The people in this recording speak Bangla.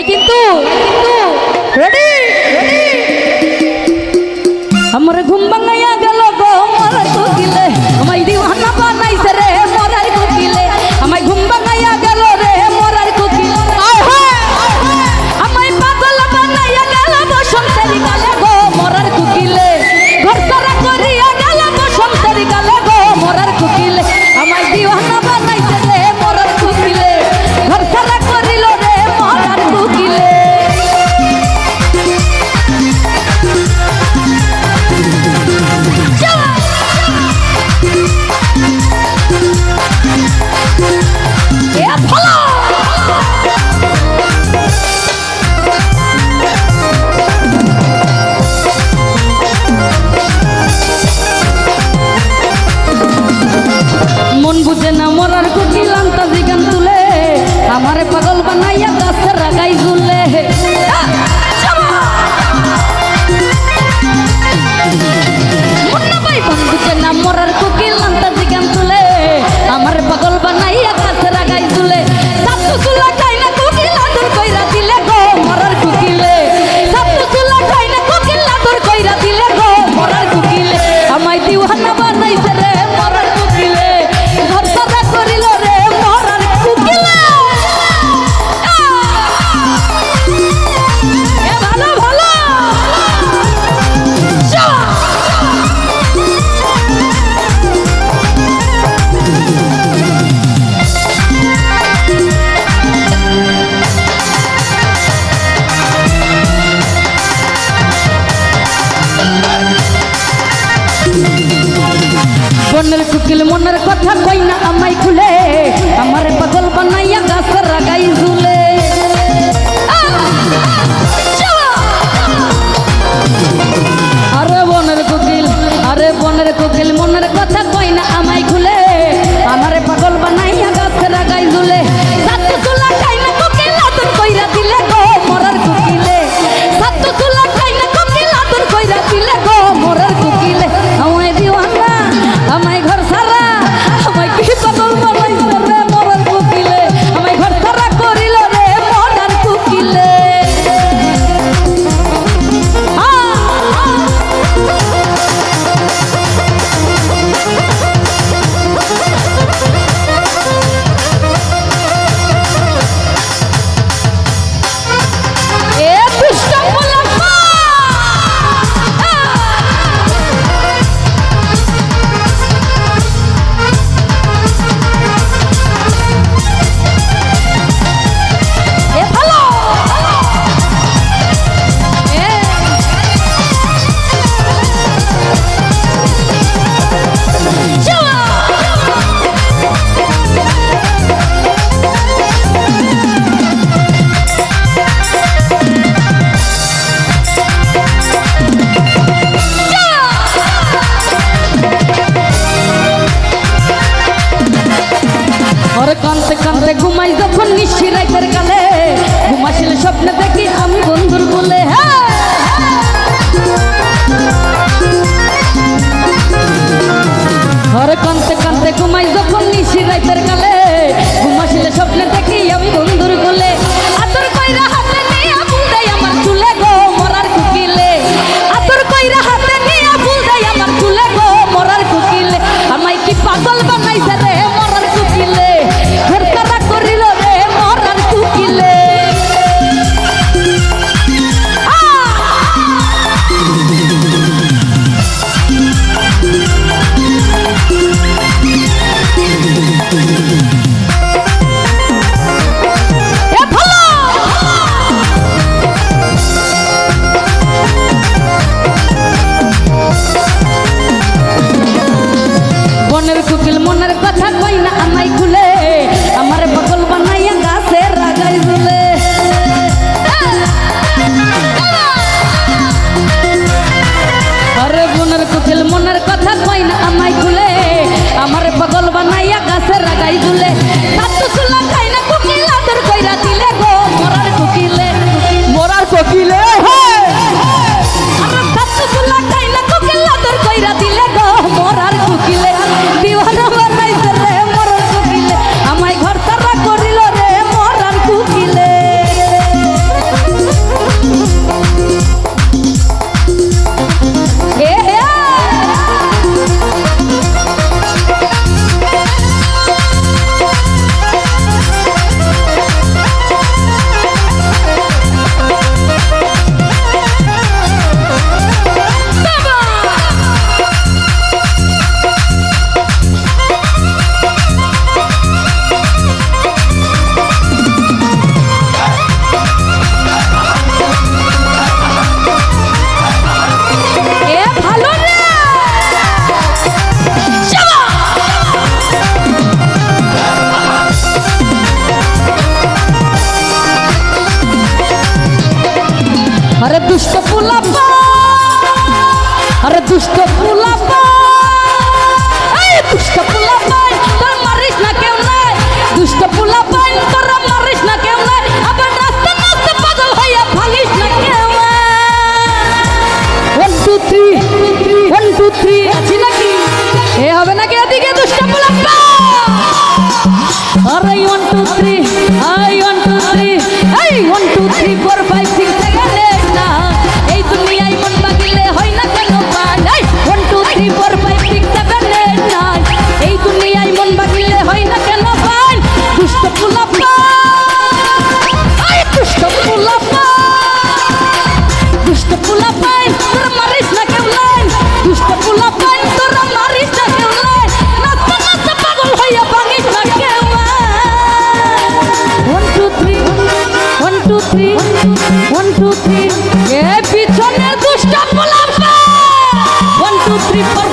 ভাই কিন্তু। রেডি আমার ঘুম ভাঙাইয়া গেল গো আমার তো গিলে আমায় দিওয়ানা বানাইছে রে মুশকিল মনের কথা কই না আমায় খুলে அறையொன் টু থ্রি এ পিছনে দুষ্ট পোলাপা ওয়ান টু থ্রি ফোর